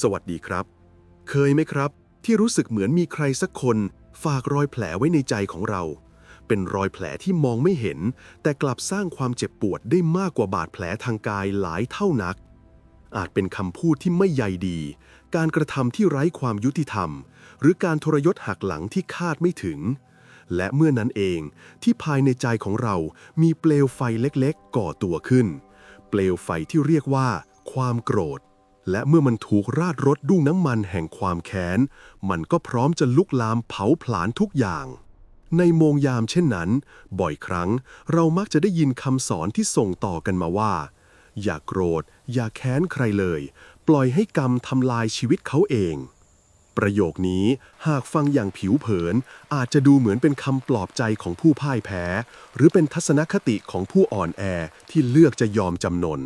สวัสดีครับ เคยไหมครับ ที่รู้สึกเหมือนมีใครสักคน ฝากรอยแผลไว้ในใจของเรา เป็นรอยแผลที่มองไม่เห็น แต่กลับสร้างความเจ็บปวดได้มากกว่าบาดแผลทางกายหลายเท่านัก อาจเป็นคำพูดที่ไม่ใยดี การกระทำที่ไร้ความยุติธรรม หรือการทรยศหักหลังที่คาดไม่ถึง และเมื่อนั้นเองที่ภายในใจของเรามีเปลวไฟเล็กๆ ก่อตัวขึ้น เปลวไฟที่เรียกว่า ความโกรธ และเมื่อมันถูกราดรถดุ้งน้ำมันแห่งความแค้น มันก็พร้อมจะลุกลามเผาผลาญทุกอย่าง ในโมงยามเช่นนั้น บ่อยครั้งเรามักจะได้ยินคำสอนที่ส่งต่อกันมาว่า อย่าโกรธ อย่าแค้นใครเลย ปล่อยให้กรรมทำลายชีวิตเขาเอง ประโยคนี้หากฟังอย่างผิวเผิน อาจจะดูเหมือนเป็นคำปลอบใจของผู้พ่ายแพ้ หรือเป็นทัศนคติของผู้อ่อนแอที่เลือกจะยอมจำนน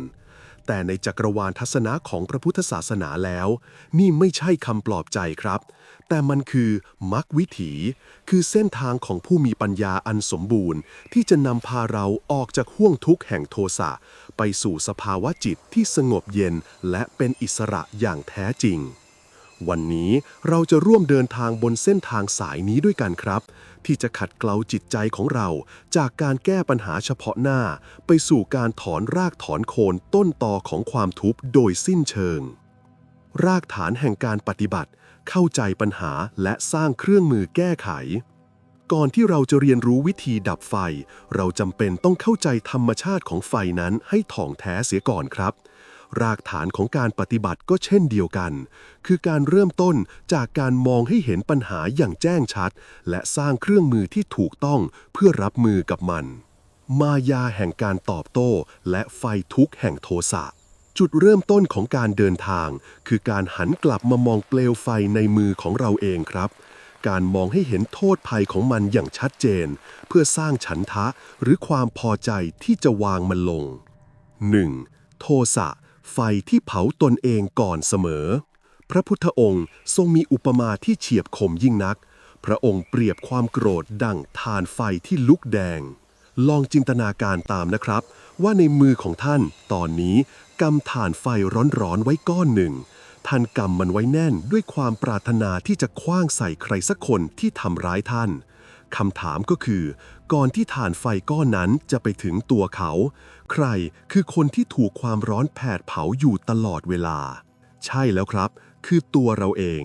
แต่ในจักรวาลทัศนะของพระพุทธศาสนาแล้ว นี่ไม่ใช่คำปลอบใจครับ แต่มันคือมรรควิถี คือเส้นทางของผู้มีปัญญาอันสมบูรณ์ ที่จะนำพาเราออกจากห่วงทุกข์แห่งโทสะ ไปสู่สภาวะจิตที่สงบเย็นและเป็นอิสระอย่างแท้จริง วันนี้เราจะร่วมเดินทางบนเส้นทางสายนี้ด้วยกันครับ ที่จะขัดเกลาจิตใจของเรา จากการแก้ปัญหาเฉพาะหน้า ไปสู่การถอนรากถอนโคนต้นตอของความทุกข์โดยสิ้นเชิง รากฐานแห่งการปฏิบัติ เข้าใจปัญหาและสร้างเครื่องมือแก้ไข ก่อนที่เราจะเรียนรู้วิธีดับไฟ เราจำเป็นต้องเข้าใจธรรมชาติของไฟนั้นให้ถ่องแท้เสียก่อนครับ รากฐานของการปฏิบัติก็เช่นเดียวกัน คือการเริ่มต้นจากการมองให้เห็นปัญหาอย่างแจ้งชัด และสร้างเครื่องมือที่ถูกต้องเพื่อรับมือกับมัน มายาแห่งการตอบโต้ และไฟทุกข์แห่งโทสะจุดเริ่มต้นของการเดินทาง คือการหันกลับมามองเปลวไฟในมือของเราเองครับ การมองให้เห็นโทษภัยของมันอย่างชัดเจน เพื่อสร้างฉันทะหรือความพอใจที่จะวางมันลง 1. โทสะ ไฟที่เผาตนเองก่อนเสมอ พระพุทธองค์ทรงมีอุปมาที่เฉียบคมยิ่งนัก พระองค์เปรียบความโกรธดั่งทานไฟที่ลุกแดง ลองจินตนาการตามนะครับ ว่าในมือของท่านตอนนี้กำถ่านไฟร้อนๆไว้ก้อนหนึ่ง ท่านกำมันไว้แน่นด้วยความปรารถนาที่จะคว้างใส่ใครสักคนที่ทำร้ายท่านคำถามก็คือ ก่อนที่ถ่านไฟก้อนนั้นจะไปถึงตัวเขา ใครคือคนที่ถูกความร้อนแผดเผาอยู่ตลอดเวลา ใช่แล้วครับ คือตัวเราเอง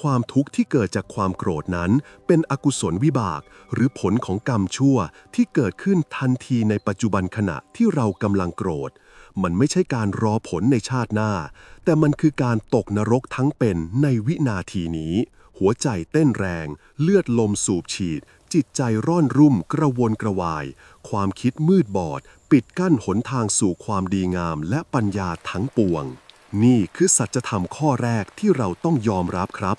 ความทุกข์ที่เกิดจากความโกรธนั้น เป็นอกุศลวิบาก หรือผลของกรรมชั่วที่เกิดขึ้นทันทีในปัจจุบันขณะที่เรากำลังโกรธ มันไม่ใช่การรอผลในชาติหน้า แต่มันคือการตกนรกทั้งเป็นในวินาทีนี้ หัวใจเต้นแรง เลือดลมสูบฉีด จิตใจร่อนรุ่มกระวนกระวาย ความคิดมืดบอด ปิดกั้นหนทางสู่ความดีงามและปัญญาทั้งปวง นี่คือสัจธรรมข้อแรกที่เราต้องยอมรับครับ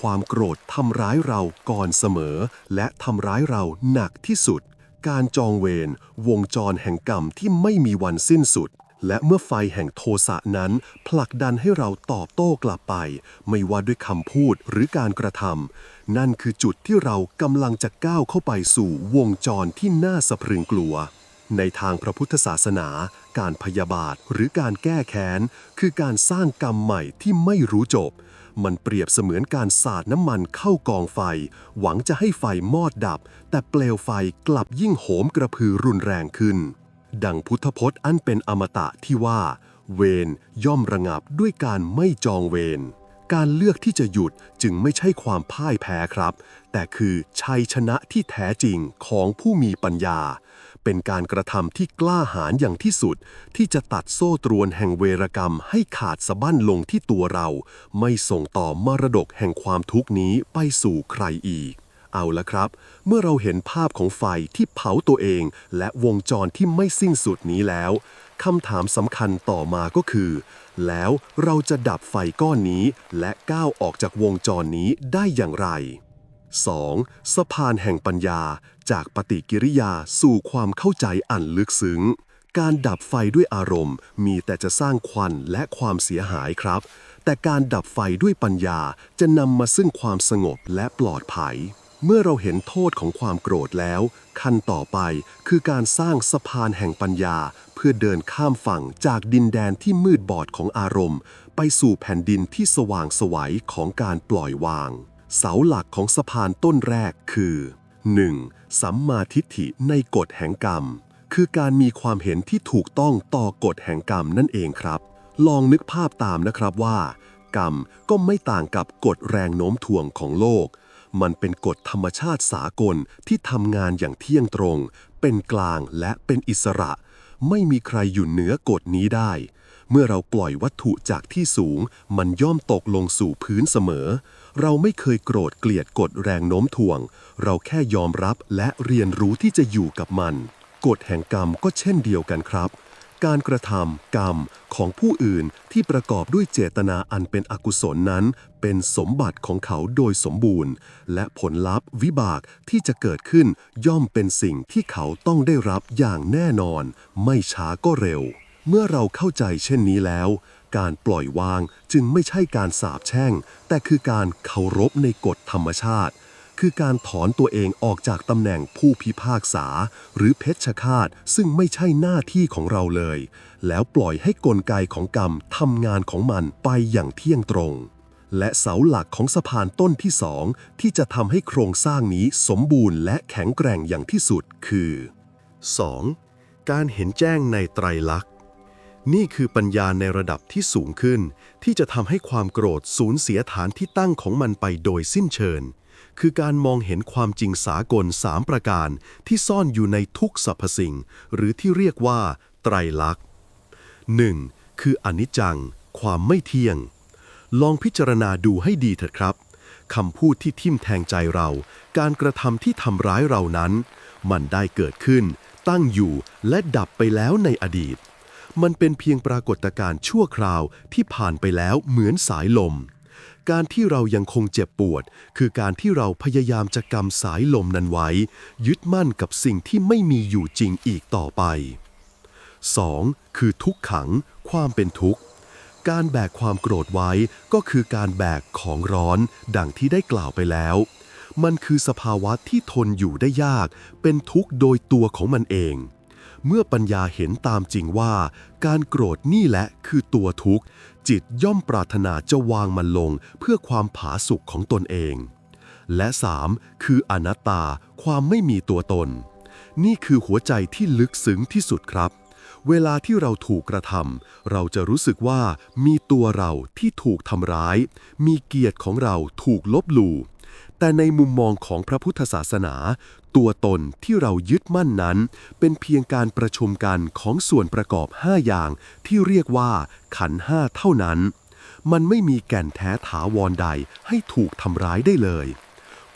ความโกรธทำร้ายเราก่อนเสมอ และทำร้ายเราหนักที่สุด การจองเวรวงจรแห่งกรรมที่ไม่มีวันสิ้นสุด และเมื่อไฟแห่งโทสะนั้น ผลักดันให้เราตอบโต้กลับไป ไม่ว่าด้วยคำพูดหรือการกระทำนั่นคือจุดที่เรากำลังจะก้าวเข้าไปสู่วงจรที่น่าสะพรึงกลัว ในทางพระพุทธศาสนา การพยาบาทหรือการแก้แค้น คือการสร้างกรรมใหม่ที่ไม่รู้จบ มันเปรียบเสมือนการสาดน้ำมันเข้ากองไฟ หวังจะให้ไฟมอดดับ แต่เปลวไฟกลับยิ่งโหมกระพือรุนแรงขึ้น ดังพุทธพจน์อันเป็นอมตะที่ว่า เวรย่อมระงับด้วยการไม่จองเวรการเลือกที่จะหยุดจึงไม่ใช่ความพ่ายแพ้ครับ แต่คือชัยชนะที่แท้จริงของผู้มีปัญญา เป็นการกระทำที่กล้าหาญอย่างที่สุด ที่จะตัดโซ่ตรวนแห่งเวรกรรมให้ขาดสะบั้นลงที่ตัวเรา ไม่ส่งต่อมรดกแห่งความทุกนี้ไปสู่ใครอีก เอาละครับ เมื่อเราเห็นภาพของไฟที่เผาตัวเอง และวงจรที่ไม่สิ้นสุดนี้แล้วคำถามสำคัญต่อมาก็คือ แล้วเราจะดับไฟก้อนนี้ และก้าวออกจากวงจรนี้ได้อย่างไร 2. สะพานแห่งปัญญา จากปฏิกิริยาสู่ความเข้าใจอันลึกซึ้ง การดับไฟด้วยอารมณ์ มีแต่จะสร้างควันและความเสียหายครับ แต่การดับไฟด้วยปัญญาจะนำมาซึ่งความสงบและปลอดภัย เมื่อเราเห็นโทษของความโกรธแล้ว ขั้นต่อไปคือการสร้างสะพานแห่งปัญญา เพื่อเดินข้ามฝั่งจากดินแดนที่มืดบอดของอารมณ์ ไปสู่แผ่นดินที่สว่างสวัยของการปล่อยวาง เสาหลักของสะพานต้นแรกคือ 1. สัมมาทิฏฐิในกฎแห่งกรรม คือการมีความเห็นที่ถูกต้องต่อกฎแห่งกรรมนั่นเองครับ ลองนึกภาพตามนะครับว่า กรรมก็ไม่ต่างกับกฎแรงโน้มถ่วงของโลก มันเป็นกฎธรรมชาติสากลที่ทำงานอย่างเที่ยงตรง เป็นกลางและเป็นอิสระ ไม่มีใครอยู่เหนือกฎนี้ได้ เมื่อเราปล่อยวัตถุจากที่สูง มันย่อมตกลงสู่พื้นเสมอ เราไม่เคยโกรธเกลียดกฎแรงโน้มถ่วง เราแค่ยอมรับและเรียนรู้ที่จะอยู่กับมัน กฎแห่งกรรมก็เช่นเดียวกันครับ การกระทำกรรมของผู้อื่นที่ประกอบด้วยเจตนาอันเป็นอกุศลนั้น เป็นสมบัติของเขาโดยสมบูรณ์ และผลลัพธ์วิบากที่จะเกิดขึ้นย่อมเป็นสิ่งที่เขาต้องได้รับอย่างแน่นอน ไม่ช้าก็เร็ว เมื่อเราเข้าใจเช่นนี้แล้ว การปล่อยวางจึงไม่ใช่การสาบแช่ง แต่คือการเคารพในกฎธรรมชาติ คือการถอนตัวเองออกจากตำแหน่งผู้พิพากษา หรือเพชฌฆาตซึ่งไม่ใช่หน้าที่ของเราเลย แล้วปล่อยให้กลไกของกรรมทำงานของมันไปอย่างเที่ยงตรง และเสาหลักของสะพานต้นที่สองที่จะทำให้โครงสร้างนี้สมบูรณ์และแข็งแกร่งอย่างที่สุดคือ 2. การเห็นแจ้งในไตรลักษณ์นี่คือปัญญาในระดับที่สูงขึ้น ที่จะทำให้ความโกรธสูญเสียฐานที่ตั้งของมันไปโดยสิ้นเชิง คือการมองเห็นความจริงสากลสามประการ ที่ซ่อนอยู่ในทุกสรรพสิ่ง หรือที่เรียกว่า ไตรลักษณ์ 1. คืออนิจจัง ความไม่เที่ยง ลองพิจารณาดูให้ดีเถิดครับคำพูดที่ทิ่มแทงใจเรา การกระทำที่ทำร้ายเรานั้น มันได้เกิดขึ้น ตั้งอยู่และดับไปแล้วในอดีต มันเป็นเพียงปรากฏการณ์ชั่วคราวที่ผ่านไปแล้วเหมือนสายลม การที่เรายังคงเจ็บปวด คือการที่เราพยายามจะกำสายลมนั้นไว้ ยึดมั่นกับสิ่งที่ไม่มีอยู่จริงอีกต่อไป 2. คือทุกขัง ความเป็นทุกข์ การแบกความโกรธไว้ก็คือการแบกของร้อน ดังที่ได้กล่าวไปแล้ว มันคือสภาวะที่ทนอยู่ได้ยาก เป็นทุกข์โดยตัวของมันเอง เมื่อปัญญาเห็นตามจริงว่า การโกรธนี่แหละคือตัวทุกข์ จิตย่อมปรารถนาจะวางมันลงเพื่อความผาสุกของตนเอง และ 3. คืออนัตตาความไม่มีตัวตน นี่คือหัวใจที่ลึกซึ้งที่สุดครับ เวลาที่เราถูกกระทำเราจะรู้สึกว่ามีตัวเราที่ถูกทำร้าย มีเกียรติของเราถูกลบหลู่ แต่ในมุมมองของพระพุทธศาสนา ตัวตนที่เรายึดมั่นนั้น เป็นเพียงการประชุมกันของส่วนประกอบ 5 อย่างที่เรียกว่าขันห้าเท่านั้น มันไม่มีแก่นแท้ถาวรใดให้ถูกทำร้ายได้เลย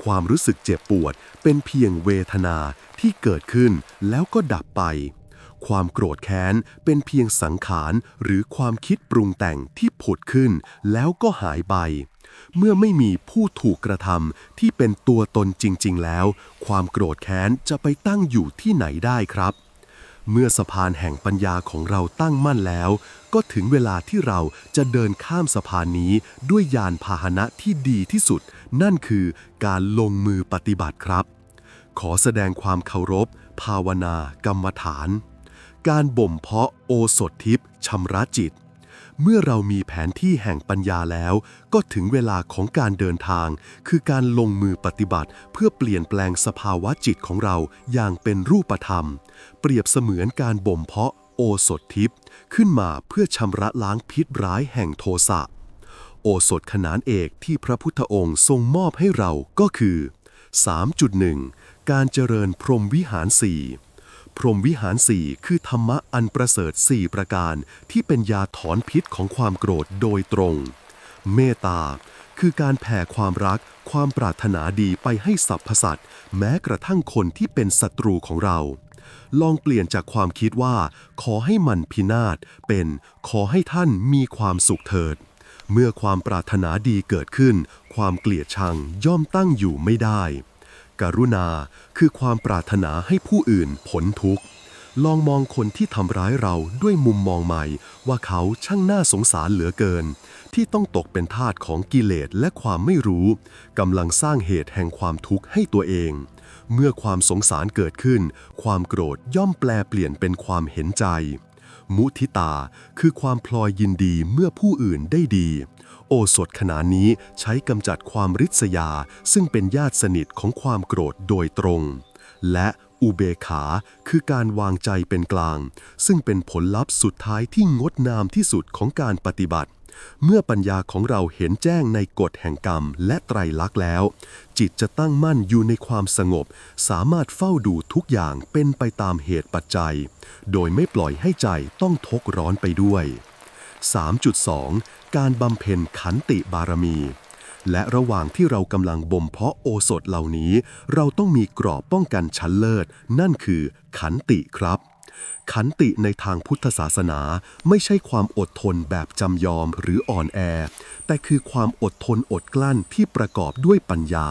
ความรู้สึกเจ็บปวดเป็นเพียงเวทนาที่เกิดขึ้นแล้วก็ดับไปความโกรธแค้นเป็นเพียงสังขารหรือความคิดปรุงแต่งที่ผุดขึ้นแล้วก็หายไป เมื่อไม่มีผู้ถูกกระทำที่เป็นตัวตนจริง ๆ แล้ว ความโกรธแค้นจะไปตั้งอยู่ที่ไหนได้ครับ เมื่อสะพานแห่งปัญญาของเราตั้งมั่นแล้ว ก็ถึงเวลาที่เราจะเดินข้ามสะพานนี้ด้วยยานพาหนะที่ดีที่สุด นั่นคือการลงมือปฏิบัติครับ ขอแสดงความเคารพ ภาวนา กรรมฐาน การบ่มเพาะโอสถทิพย์ชำระจิต เมื่อเรามีแผนที่แห่งปัญญาแล้ว ก็ถึงเวลาของการเดินทาง คือการลงมือปฏิบัติ เพื่อเปลี่ยนแปลงสภาวะจิตของเราอย่างเป็นรูปธรรม เปรียบเสมือนการบ่มเพาะโอสถทิพย์ขึ้นมาเพื่อชำระล้างพิษร้ายแห่งโทสะโอสถขนานเอกที่พระพุทธองค์ทรงมอบให้เราก็คือ 3.1 การเจริญพรหมวิหารสี่ พรหมวิหารสี่คือธรรมะอันประเสริฐสี่ประการที่เป็นยาถอนพิษของความโกรธโดยตรง เมตตา คือการแผ่ความรัก ความปรารถนาดีไปให้สรรพสัตว์แม้กระทั่งคนที่เป็นศัตรูของเรา ลองเปลี่ยนจากความคิดว่า ขอให้มันพินาศเป็นขอให้ท่านมีความสุขเถิด เมื่อความปรารถนาดีเกิดขึ้น ความเกลียดชังย่อมตั้งอยู่ไม่ได้ การุณา คือความปรารถนาให้ผู้อื่นพ้นทุกข์ ลองมองคนที่ทำร้ายเราด้วยมุมมองใหม่ ว่าเขาช่างน่าสงสารเหลือเกิน ที่ต้องตกเป็นทาสของกิเลสและความไม่รู้กำลังสร้างเหตุแห่งความทุกข์ให้ตัวเอง เมื่อความสงสารเกิดขึ้น ความโกรธย่อมแปลเปลี่ยนเป็นความเห็นใจ มุทิตาคือความพลอยยินดีเมื่อผู้อื่นได้ดี โอสถขนานนี้ใช้กำจัดความริษยา ซึ่งเป็นญาติสนิทของความโกรธโดยตรง และอุเบขา คือการวางใจเป็นกลาง ซึ่งเป็นผลลัพธ์สุดท้ายที่งดงามที่สุดของการปฏิบัติ เมื่อปัญญาของเราเห็นแจ้งในกฎแห่งกรรมและไตรลักษณ์แล้ว จิตจะตั้งมั่นอยู่ในความสงบ สามารถเฝ้าดูทุกอย่างเป็นไปตามเหตุปัจจัย โดยไม่ปล่อยให้ใจต้องทกร้อนไปด้วย 3.2 การบำเพ็ญขันติบารมี และระหว่างที่เรากำลังบ่มเพาะโอสถเหล่านี้ เราต้องมีกรอบป้องกันชั้นเลิศ นั่นคือขันติครับ ขันติในทางพุทธศาสนาไม่ใช่ความอดทนแบบจำยอมหรืออ่อนแอ แต่คือความอดทนอดกลั้นที่ประกอบด้วยปัญญา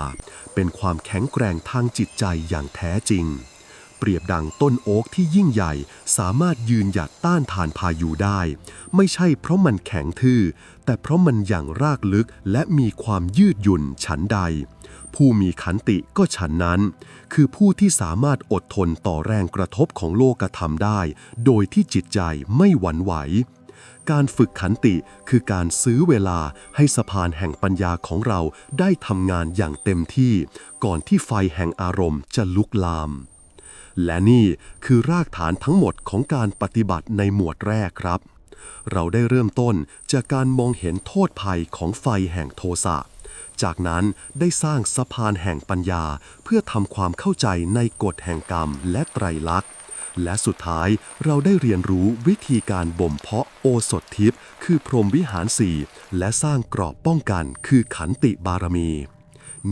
เป็นความแข็งแกร่งทางจิตใจอย่างแท้จริง เปรียบดังต้นโอ๊กที่ยิ่งใหญ่ สามารถยืนหยัดต้านทานพายุได้ ไม่ใช่เพราะมันแข็งทื่อ แต่เพราะมันอย่างรากลึกและมีความยืดหยุ่นฉันใด ผู้มีขันติก็ฉันนั้น คือผู้ที่สามารถอดทนต่อแรงกระทบของโลกธรรมได้ โดยที่จิตใจไม่หวั่นไหวการฝึกขันติคือการซื้อเวลาให้สะพานแห่งปัญญาของเราได้ทำงานอย่างเต็มที่ ก่อนที่ไฟแห่งอารมณ์จะลุกลาม และนี่คือรากฐานทั้งหมดของการปฏิบัติในหมวดแรกครับ เราได้เริ่มต้นจากการมองเห็นโทษภัยของไฟแห่งโทสะ จากนั้นได้สร้างสะพานแห่งปัญญา เพื่อทำความเข้าใจในกฎแห่งกรรมและไตรลักษณ์ และสุดท้ายเราได้เรียนรู้วิธีการบ่มเพาะโอสถทิพย์คือพรหมวิหารสี่และสร้างกรอบป้องกันคือขันติบารมี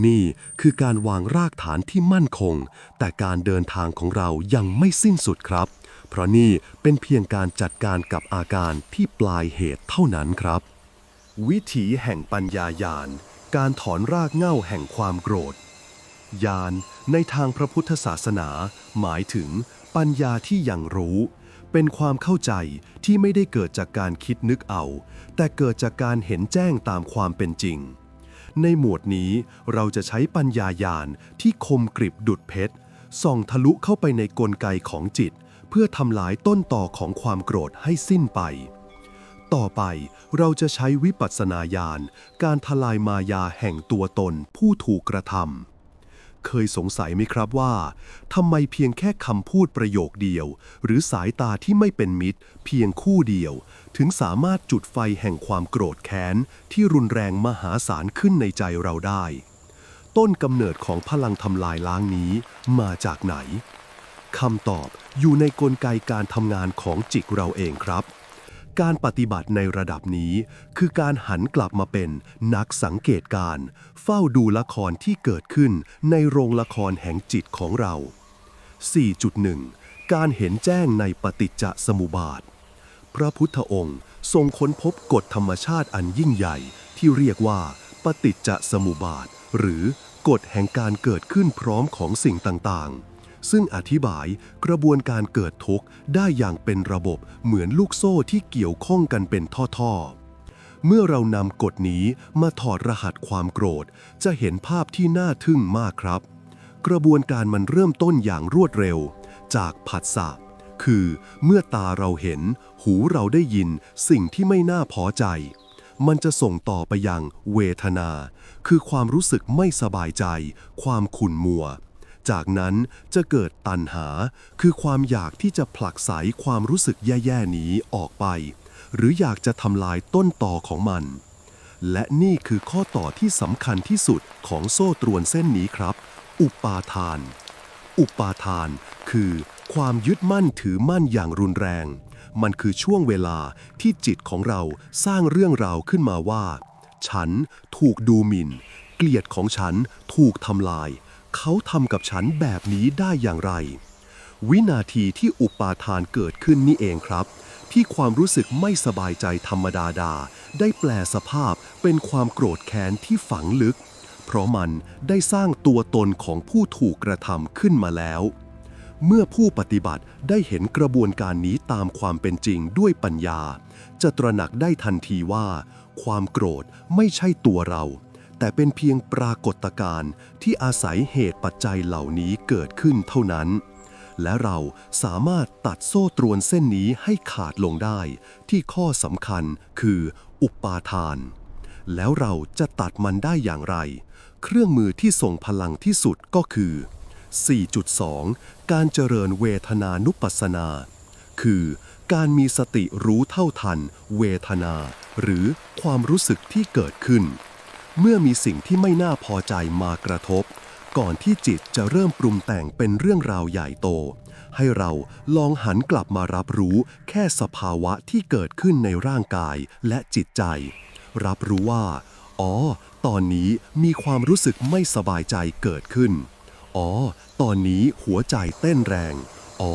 นี่คือการวางรากฐานที่มั่นคง แต่การเดินทางของเรายังไม่สิ้นสุดครับ เพราะนี่เป็นเพียงการจัดการกับอาการที่ปลายเหตุเท่านั้นครับ วิถีแห่งปัญญายาณการถอนรากเหง้าแห่งความโกรธญาณในทางพระพุทธศาสนา หมายถึงปัญญาที่ยังรู้ เป็นความเข้าใจที่ไม่ได้เกิดจากการคิดนึกเอา แต่เกิดจากการเห็นแจ้งตามความเป็นจริง ในหมวดนี้เราจะใช้ปัญญายาณที่คมกริบดุดเพชรส่องทะลุเข้าไปในกลไกของจิต เพื่อทำลายต้นต่อของความโกรธให้สิ้นไป ต่อไปเราจะใช้วิปัสสนาญาณการทลายมายาแห่งตัวตนผู้ถูกกระทำ เคยสงสัยไหมครับว่าทำไมเพียงแค่คำพูดประโยคเดียว หรือสายตาที่ไม่เป็นมิตร เพียงคู่เดียว ถึงสามารถจุดไฟแห่งความโกรธแค้น ที่รุนแรงมหาศาลขึ้นในใจเราได้ ต้นกำเนิดของพลังทำลายล้างนี้มาจากไหนคำตอบอยู่ในกลไกการทำงานของจิตเราเองครับ การปฏิบัติในระดับนี้ คือการหันกลับมาเป็นนักสังเกตการ เฝ้าดูละครที่เกิดขึ้นในโรงละครแห่งจิตของเรา 4.1 การเห็นแจ้งในปฏิจจสมุปบาท พระพุทธองค์ทรงค้นพบกฎธรรมชาติอันยิ่งใหญ่ที่เรียกว่า ปฏิจจสมุปบาท หรือกฎแห่งการเกิดขึ้นพร้อมของสิ่งต่างๆ ซึ่งอธิบายกระบวนการเกิดทุกข์ได้อย่างเป็นระบบเหมือนลูกโซ่ที่เกี่ยวข้องกันเป็นท่อๆ เมื่อเรานำกฎนี้มาถอดรหัสความโกรธ จะเห็นภาพที่น่าทึ่งมากครับ กระบวนการมันเริ่มต้นอย่างรวดเร็ว จากผัสสะคือเมื่อตาเราเห็น หูเราได้ยินสิ่งที่ไม่น่าพอใจ มันจะส่งต่อไปยังเวทนา คือความรู้สึกไม่สบายใจ ความขุ่นมัว จากนั้นจะเกิดตัณหา คือความอยากที่จะผลักไสความรู้สึกแย่ๆนี้ออกไป หรืออยากจะทำลายต้นต่อของมัน และนี่คือข้อต่อที่สำคัญที่สุดของโซ่ตรวนเส้นนี้ครับ อุปาทาน อุปาทาน คือความยึดมั่นถือมั่นอย่างรุนแรง มันคือช่วงเวลาที่จิตของเราสร้างเรื่องราวขึ้นมาว่า ฉันถูกดูหมิ่น เกลียดของฉันถูกทำลาย เขาทำกับฉันแบบนี้ได้อย่างไร วินาทีที่อุปาทานเกิดขึ้นนี่เองครับ ที่ความรู้สึกไม่สบายใจธรรมดาดา ได้แปลสภาพเป็นความโกรธแค้นที่ฝังลึก เพราะมันได้สร้างตัวตนของผู้ถูกกระทำขึ้นมาแล้ว เมื่อผู้ปฏิบัติได้เห็นกระบวนการนี้ตามความเป็นจริงด้วยปัญญา จะตระหนักได้ทันทีว่า ความโกรธไม่ใช่ตัวเรา แต่เป็นเพียงปรากฏการณ์ที่อาศัยเหตุปัจจัยเหล่านี้เกิดขึ้นเท่านั้น และเราสามารถตัดโซ่ตรวนเส้นนี้ให้ขาดลงได้ ที่ข้อสำคัญคืออุปาทาน แล้วเราจะตัดมันได้อย่างไร เครื่องมือที่ส่งพลังที่สุดก็คือ 4.2 การเจริญเวทนานุปัสสนา คือการมีสติรู้เท่าทัน เวทนา หรือความรู้สึกที่เกิดขึ้น เมื่อมีสิ่งที่ไม่น่าพอใจมากระทบ ก่อนที่จิตจะเริ่มปรุงแต่งเป็นเรื่องราวใหญ่โต ให้เราลองหันกลับมารับรู้แค่สภาวะที่เกิดขึ้นในร่างกายและจิตใจ รับรู้ว่า อ๋อ ตอนนี้มีความรู้สึกไม่สบายใจเกิดขึ้น อ๋อ ตอนนี้หัวใจเต้นแรง อ๋อ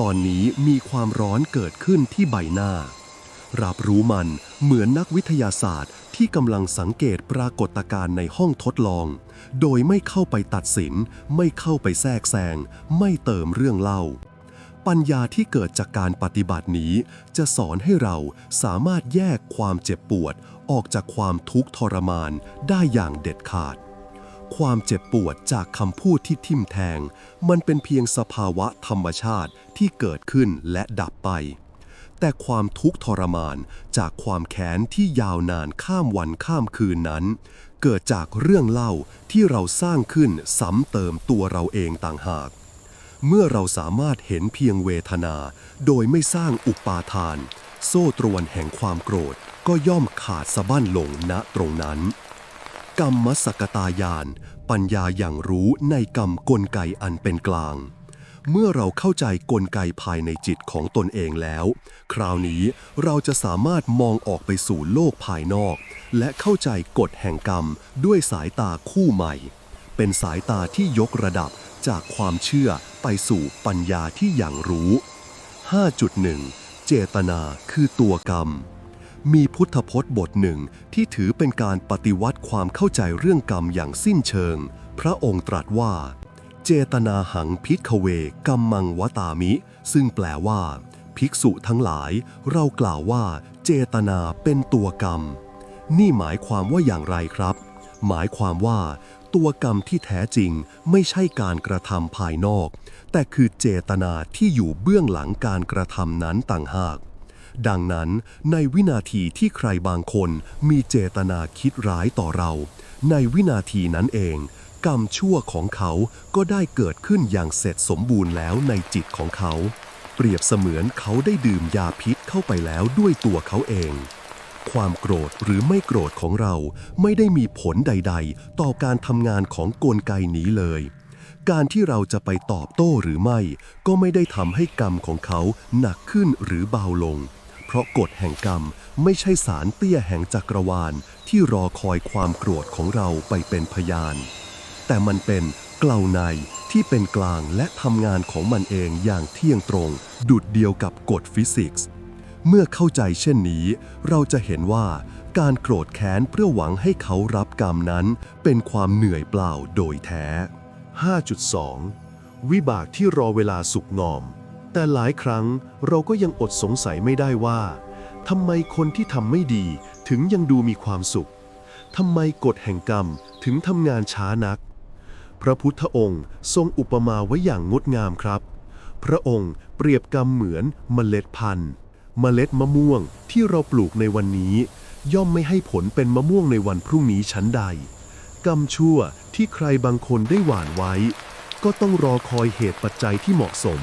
ตอนนี้มีความร้อนเกิดขึ้นที่ใบหน้า รับรู้มันเหมือนนักวิทยาศาสตร์ที่กำลังสังเกตปรากฏการณ์ในห้องทดลอง โดยไม่เข้าไปตัดสิน ไม่เข้าไปแทรกแซง ไม่เติมเรื่องเล่า ปัญญาที่เกิดจากการปฏิบัตินี้ จะสอนให้เราสามารถแยกความเจ็บปวด ออกจากความทุกข์ทรมานได้อย่างเด็ดขาด ความเจ็บปวดจากคำพูดที่ทิ่มแทง มันเป็นเพียงสภาวะธรรมชาติที่เกิดขึ้นและดับไป แต่ความทุกข์ทรมานจากความแค้นที่ยาวนานข้ามวันข้ามคืนนั้น เกิดจากเรื่องเล่าที่เราสร้างขึ้นซ้ำเติมตัวเราเองต่างหาก เมื่อเราสามารถเห็นเพียงเวทนา โดยไม่สร้างอุปาทาน โซ่ตรวนแห่งความโกรธก็ย่อมขาดสะบั้นลงณตรงนั้น กรรมสกตายาน ปัญญาอย่างรู้ในกรรมกลไกอันเป็นกลาง เมื่อเราเข้าใจกลไกภายในจิตของตนเองแล้ว คราวนี้เราจะสามารถมองออกไปสู่โลกภายนอก และเข้าใจกฎแห่งกรรมด้วยสายตาคู่ใหม่ เป็นสายตาที่ยกระดับจากความเชื่อไปสู่ปัญญาที่อย่างรู้ 5.1 เจตนาคือตัวกรรม มีพุทธพจน์บทหนึ่งที่ถือเป็นการปฏิวัติความเข้าใจเรื่องกรรมอย่างสิ้นเชิง พระองค์ตรัสว่า เจตนาหังพิกเวกัมมังวตามิ ซึ่งแปลว่า ภิกษุทั้งหลาย เรากล่าวว่า เจตนาเป็นตัวกรรม นี่หมายความว่าอย่างไรครับ หมายความว่า ตัวกรรมที่แท้จริงไม่ใช่การกระทำภายนอก แต่คือเจตนาที่อยู่เบื้องหลังการกระทำนั้นต่างหากดังนั้นในวินาทีที่ใครบางคนมีเจตนาคิดร้ายต่อเรา ในวินาทีนั้นเอง กรรมชั่วของเขาก็ได้เกิดขึ้นอย่างเสร็จสมบูรณ์แล้วในจิตของเขา เปรียบเสมือนเขาได้ดื่มยาพิษเข้าไปแล้วด้วยตัวเขาเอง ความโกรธหรือไม่โกรธของเราไม่ได้มีผลใด ๆ ต่อการทำงานของกลไกนี้เลย การที่เราจะไปตอบโต้หรือไม่ ก็ไม่ได้ทำให้กรรมของเขาหนักขึ้นหรือเบาลง เพราะกฎแห่งกรรมไม่ใช่สารเตี้ยแห่งจักรวาลที่รอคอยความโกรธของเราไปเป็นพยาน แต่มันเป็นเกลาในที่เป็นกลางและทำงานของมันเองอย่างเที่ยงตรง ดุดเดียวกับกฎฟิสิกส์ เมื่อเข้าใจเช่นนี้ เราจะเห็นว่าการโกรธแค้นเพื่อหวังให้เขารับกรรมนั้น เป็นความเหนื่อยเปล่าโดยแท้ 5.2 วิบากที่รอเวลาสุกงอม แต่หลายครั้งเราก็ยังอดสงสัยไม่ได้ว่าทำไมคนที่ทำไม่ดีถึงยังดูมีความสุขทำไมกฎแห่งกรรมถึงทำงานช้านัก พระพุทธองค์ทรงอุปมาไว้อย่างงดงามครับ พระองค์เปรียบกรรมเหมือนเมล็ดพันธุ์ เมล็ดมะม่วงที่เราปลูกในวันนี้ ย่อมไม่ให้ผลเป็นมะม่วงในวันพรุ่งนี้ชั้นใด กรรมชั่วที่ใครบางคนได้หว่านไว้ ก็ต้องรอคอยเหตุปัจจัยที่เหมาะสม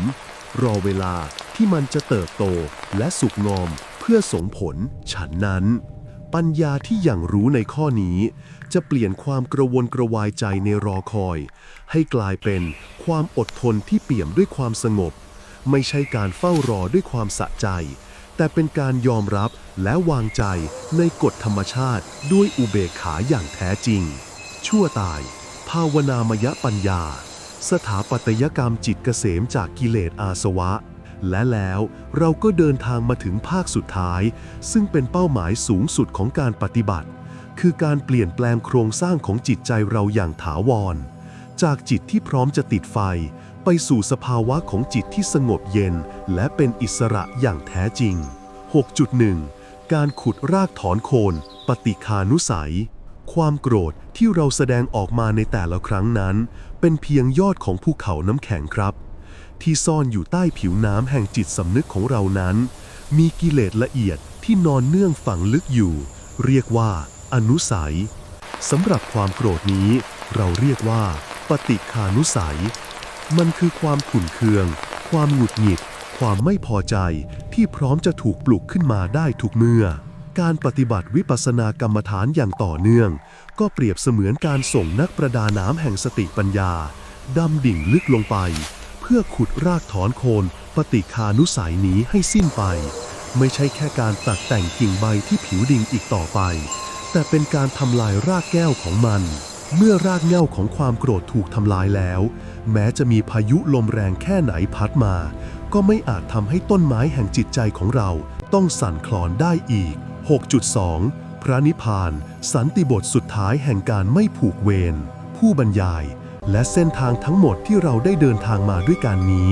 รอเวลาที่มันจะเติบโตและสุกงอมเพื่อสงผลฉันนั้น ปัญญาที่อย่างรู้ในข้อนี้ จะเปลี่ยนความกระวนกระวายใจในรอคอย ให้กลายเป็นความอดทนที่เปี่ยมด้วยความสงบ ไม่ใช่การเฝ้ารอด้วยความสะใจ แต่เป็นการยอมรับและวางใจในกฎธรรมชาติด้วยอุเบกขาอย่างแท้จริง ชั่วตาย ภาวนามยปัญญา สถาปัตยกรรมจิตเกษมจากกิเลสอาสวะ และแล้วเราก็เดินทางมาถึงภาคสุดท้าย ซึ่งเป็นเป้าหมายสูงสุดของการปฏิบัติ คือการเปลี่ยนแปลงโครงสร้างของจิตใจเราอย่างถาวร จากจิตที่พร้อมจะติดไฟ ไปสู่สภาวะของจิตที่สงบเย็น และเป็นอิสระอย่างแท้จริง 6.1 การขุดรากถอนโคน ปฏิคานุสัย ความโกรธที่เราแสดงออกมาในแต่ละครั้งนั้น เป็นเพียงยอดของภูเขาน้ำแข็งครับ ที่ซ่อนอยู่ใต้ผิวน้ำแห่งจิตสำนึกของเรานั้น มีกิเลสละเอียดที่นอนเนื่องฝังลึกอยู่ เรียกว่าอนุสัยสำหรับความโกรธนี้ เราเรียกว่า ปฏิคานุสัย มันคือความขุ่นเคือง ความหงุดหงิด ความไม่พอใจที่พร้อมจะถูกปลุกขึ้นมาได้ทุกเมื่อ การปฏิบัติวิปัสสนากรรมฐานอย่างต่อเนื่อง ก็เปรียบเสมือนการส่งนักประดาน้ำแห่งสติปัญญาดำดิ่งลึกลงไป เพื่อขุดรากถอนโคนปฏิคานุสัยนี้ให้สิ้นไป ไม่ใช่แค่การตัดแต่งกิ่งใบที่ผิวดินอีกต่อไป แต่เป็นการทำลายรากแก้วของมัน เมื่อรากเหง้าของความโกรธถูกทำลายแล้ว แม้จะมีพายุลมแรงแค่ไหนพัดมา ก็ไม่อาจทำให้ต้นไม้แห่งจิตใจของเราต้องสั่นคลอนได้อีก 6.2 พระนิพพาน สันติบทสุดท้ายแห่งการไม่ผูกเวรผู้บรรยาย และเส้นทางทั้งหมดที่เราได้เดินทางมาด้วยกันนี้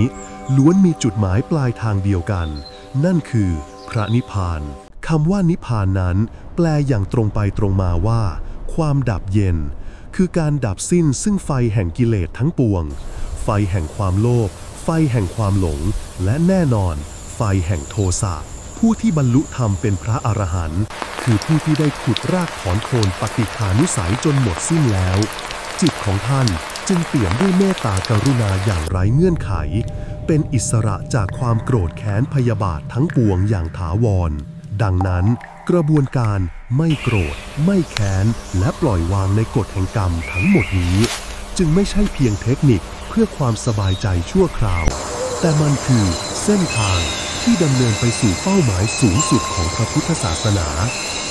ล้วนมีจุดหมายปลายทางเดียวกัน นั่นคือพระนิพพานคำว่านิพพานนั้น แปลอย่างตรงไปตรงมาว่า ความดับเย็น คือการดับสิ้นซึ่งไฟแห่งกิเลสทั้งปวง ไฟแห่งความโลภไฟแห่งความหลง และแน่นอน ไฟแห่งโทสะผู้ที่บรรลุธรรมเป็นพระอรหันต์คือผู้ที่ได้ขุดรากถอนโคนปฏิคานุสัยจนหมดสิ้นแล้ว จิตของท่าน จึงเปี่ยมด้วยเมตตากรุณาอย่างไร้เงื่อนไข เป็นอิสระจากความโกรธแค้นพยาบาททั้งปวงอย่างถาวร ดังนั้นกระบวนการไม่โกรธ ไม่แค้น และปล่อยวางในกฎแห่งกรรมทั้งหมดนี้ จึงไม่ใช่เพียงเทคนิคเพื่อความสบายใจชั่วคราว แต่มันคือเส้นทางที่ดำเนินไปสู่เป้าหมายสูงสุดของพระพุทธศาสนา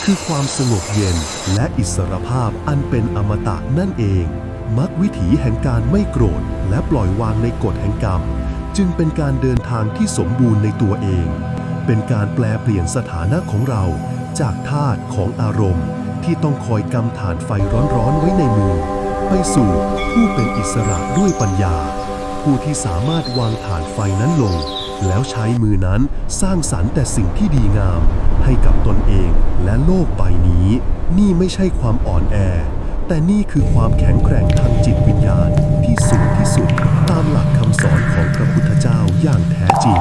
คือความสงบเย็นและอิสรภาพอันเป็นอมตะนั่นเอง มักวิถีแห่งการไม่โกรธและปล่อยวางในกฎแห่งกรรม จึงเป็นการเดินทางที่สมบูรณ์ในตัวเอง เป็นการแปลเปลี่ยนสถานะของเรา จากทาตุของอารมณ์ ที่ต้องคอยกำฐานไฟร้อนๆไว้ในมือ ไปสู่ผู้เป็นอิสระด้วยปัญญา ผู้ที่สามารถวางฐานไฟนั้นลง แล้วใช้มือนั้นสร้างสรรค์แต่สิ่งที่ดีงาม ให้กับตนเองและโลกใบนี้ นี่ไม่ใช่ความอ่อนแอ แต่นี่คือความแข็งแกร่งทางจิตวิญญาณที่สูงที่สุดตามหลักคำสอนของพระพุทธเจ้าอย่างแท้จริง